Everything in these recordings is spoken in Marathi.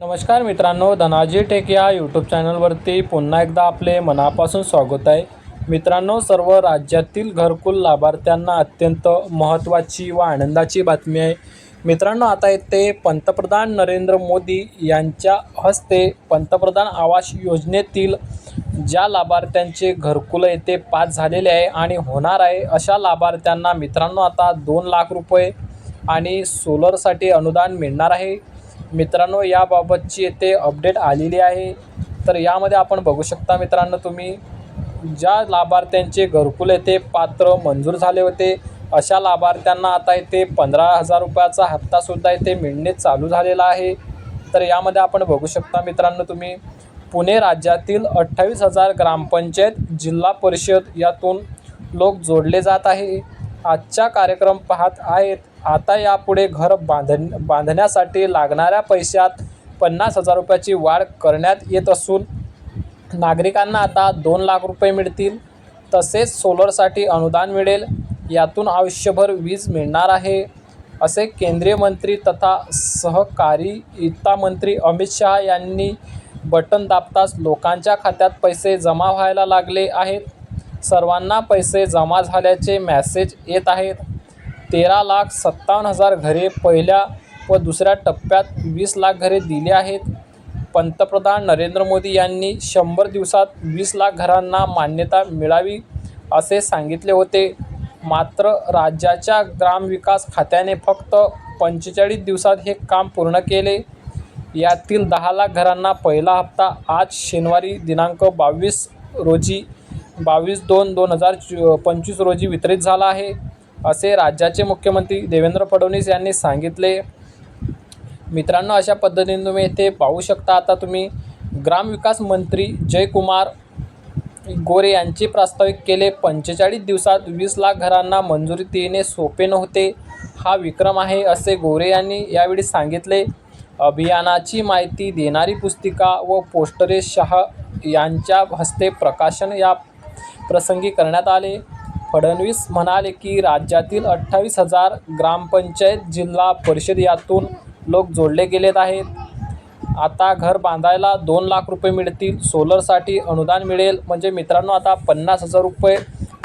नमस्कार मित्रांनो धनाजी टेक या यूट्यूब चॅनलवरती पुन्हा एकदा आपले मनापासून स्वागत आहे. मित्रांनो सर्व राज्यातील घरकुल लाभार्थ्यांना अत्यंत महत्त्वाची व आनंदाची बातमी आहे. मित्रांनो आता येथे पंतप्रधान नरेंद्र मोदी यांच्या हस्ते पंतप्रधान आवास योजनेतील ज्या लाभार्थ्यांचे घरकुलं येथे पास झालेले आहे आणि होणार आहे अशा लाभार्थ्यांना मित्रांनो आता दोन लाख रुपये आणि सोलरसाठी अनुदान मिळणार आहे. मित्रांनो याबाबतची येथे अपडेट आलेली आहे. तर यामध्ये आपण बघू शकता मित्रांनो तुम्ही ज्या लाभार्थ्यांचे घरकुल येथे पात्र मंजूर झाले होते अशा लाभार्थ्यांना आता येथे पंधरा हजार रुपयाचा हप्तासुद्धा येथे मिळणे चालू झालेला आहे. तर यामध्ये आपण बघू शकता मित्रांनो तुम्ही पुणे राज्यातील अठ्ठावीस हजार ग्रामपंचायत जिल्हा परिषद यातून लोक जोडले जात आहे. आजचा कार्यक्रम पाहत आहेत. आता यापुढे घर बांधण बांधण्यासाठी लागणाऱ्या पैशात पन्नास हजार रुपयाची वाढ करण्यात येत असून नागरिकांना आता दोन लाख रुपये मिळतील. तसेच सोलरसाठी अनुदान मिळेल. यातून आयुष्यभर वीज मिळणार आहे. असे केंद्रीय मंत्री तथा सहकारिता मंत्री अमित शहा यांनी बटन दाबताच लोकांच्या खात्यात पैसे जमा व्हायला लागले आहेत. सर्वांना पैसे जमा झाल्याचे मॅसेज येत आहेत. तेरा लाख सत्तावन्न हजार घरे पहिल्या व दुसऱ्या टप्प्यात वीस लाख घरे दिली आहेत. पंतप्रधान नरेंद्र मोदी यांनी शंभर दिवसात वीस लाख घरांना मान्यता मिळावी असे सांगितले होते. मात्र राज्याच्या ग्रामविकास खात्याने फक्त पंचेचाळीस दिवसात हे काम पूर्ण केले. यातील दहा लाख घरांना पहिला हप्ता आज शनिवारी दिनांक बावीस रोजी बावीस दोन दोन हजार चो पंचवीस रोजी वितरित झाला आहे असे राज्याचे मुख्यमंत्री देवेंद्र फडणवीस यांनी सांगितले. मित्रांनो अशा पद्धतीने तुम्ही येथे पाहू शकता. आता तुम्ही ग्रामविकास मंत्री जयकुमार गोरे यांचे प्रास्ताविक केले. पंचेचाळीस दिवसात वीस लाख घरांना मंजुरी देणे सोपे नव्हते. हा विक्रम आहे असे गोरे यांनी यावेळी सांगितले. अभियानाची माहिती देणारी पुस्तिका व पोस्टरे शाह यांच्या हस्ते प्रकाशन या प्रसंगी करण्यात आले. फडणवीस म्हणाले की राज्यातील अठ्ठावीस हजार ग्रामपंचायत जिल्हा परिषद यातून लोक जोडले गेलेत आहेत. आता घर बांधायला दोन लाख रुपये मिळतील सोलरसाठी अनुदान मिळेल. म्हणजे मित्रांनो आता पन्नास हजार रुपये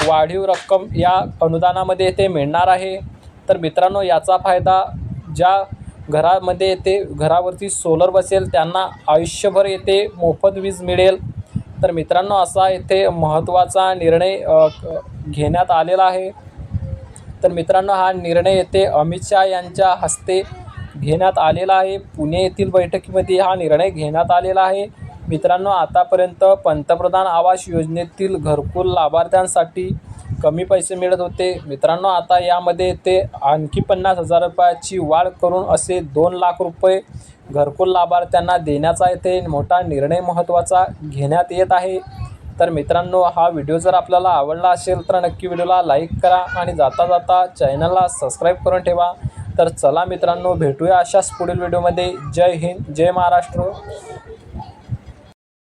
वाढीव रक्कम या अनुदानामध्ये येथे मिळणार आहे. तर मित्रांनो याचा फायदा ज्या घरामध्ये येते घरावरती सोलर बसेल त्यांना आयुष्यभर येथे मोफत वीज मिळेल. तर मित्रांनो असा येथे महत्त्वाचा निर्णय घेण्यात आलेला आहे. तर मित्रांनो हा निर्णय येथे अमित शहा यांच्या हस्ते घेण्यात आलेला आहे. पुणे येथील बैठकीमध्ये हा निर्णय घेण्यात आलेला आहे. मित्रांनो आतापर्यंत पंतप्रधान आवास योजनेतील घरकुल लाभार्थ्यांसाठी कमी पैसे मिळत होते. मित्रांनो आता यामध्ये ते आणखी पन्नास हजार रुपयाची वाढ करून असे दोन लाख रुपये घरकुल लाभार्थ्यांना देण्याचा येथे मोठा निर्णय महत्त्वाचा घेण्यात येत आहे. तर मित्रांनो हा व्हिडिओ जर आपल्याला आवडला असेल तर नक्की व्हिडिओला लाईक करा आणि जाता जाता चॅनलला सबस्क्राईब करून ठेवा. तर चला मित्रांनो भेटूया अशाच पुढील व्हिडिओमध्ये. जय हिंद जय महाराष्ट्र.